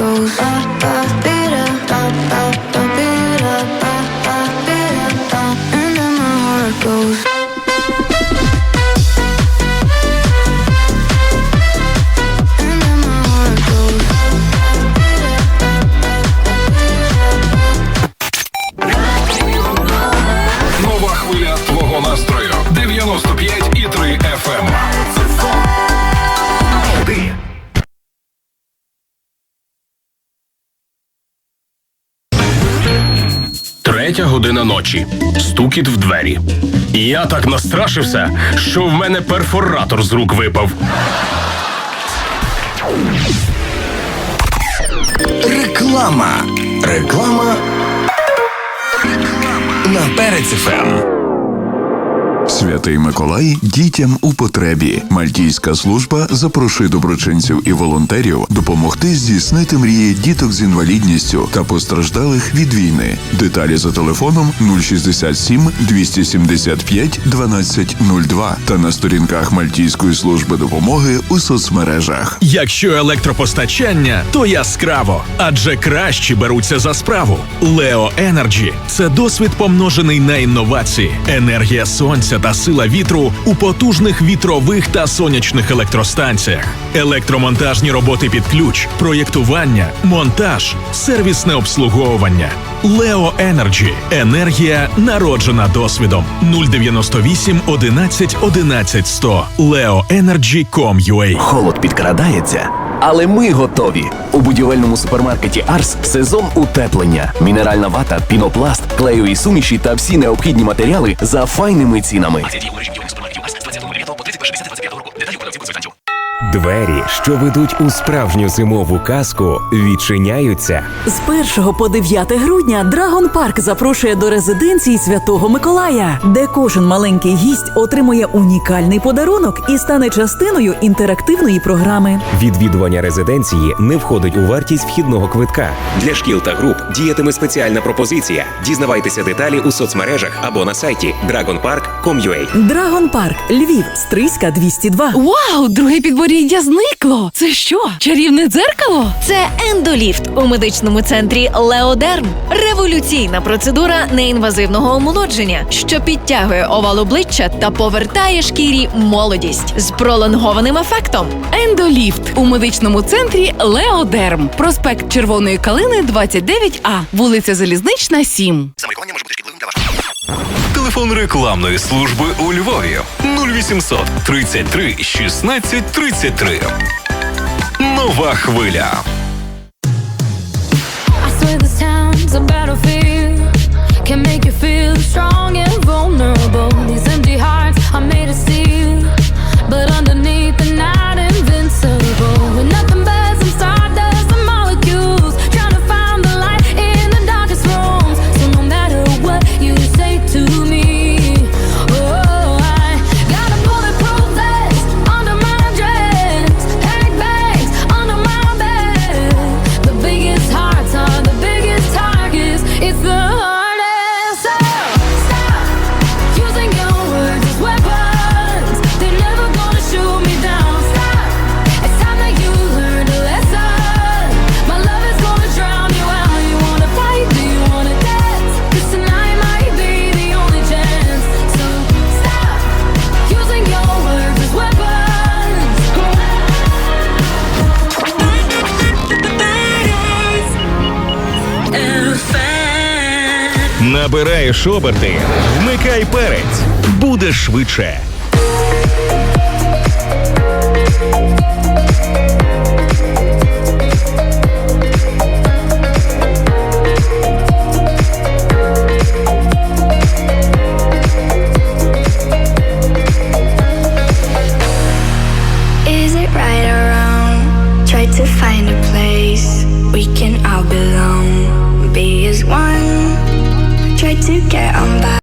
goes up, da up, up. Третя година ночі. Стукіт в двері. Я так настрашився, що в мене перфоратор з рук випав. Реклама. Реклама. На перець ФМ. Святий Миколай дітям у потребі. Мальтійська служба запрошує доброчинців і волонтерів допомогти здійснити мрії діток з інвалідністю та постраждалих від війни. Деталі за телефоном 067 275 1202 та на сторінках Мальтійської служби допомоги у соцмережах. Якщо електропостачання, то яскраво, адже кращі беруться за справу. Лео Енерджі це досвід помножений на інновації, енергія сонця та сила вітру у потужних вітрових та сонячних електростанціях, електромонтажні роботи під ключ, проєктування, монтаж, сервісне обслуговування. Лео Енерджі. Енергія народжена досвідом. 098 11 11 100 leoenergy.com.ua Холод підкрадається, але ми готові. У будівельному супермаркеті Арс сезон утеплення. Мінеральна вата, пінопласт, клеєві суміші та всі необхідні матеріали за файними цінами. Двері, що ведуть у справжню зимову казку, відчиняються. З 1 по 9 грудня Драгон Парк запрошує до резиденції Святого Миколая, де кожен маленький гість отримує унікальний подарунок і стане частиною інтерактивної програми. Відвідування резиденції не входить у вартість вхідного квитка. Для шкіл та груп діятиме спеціальна пропозиція. Дізнавайтеся деталі у соцмережах або на сайті dragonpark.com.ua. Драгон Парк, Львів, Стрийська 202. Вау, друге підборіддя зникло. Це що? Чарівне дзеркало? Це ендоліфт у медичному центрі Леодерм. Революційна процедура неінвазивного омолодження, що підтягує овал обличчя та повертає шкірі молодість з пролонгованим ефектом. Ендоліфт у медичному центрі Леодерм. Проспект Червоної Калини, 29А, вулиця Залізнична, 7. Телефон рекламної служби у Львові 0800 33 16 33. Нова хвиля. Can make you feel strong Набираєш оберти, вмикай перець, буде швидше.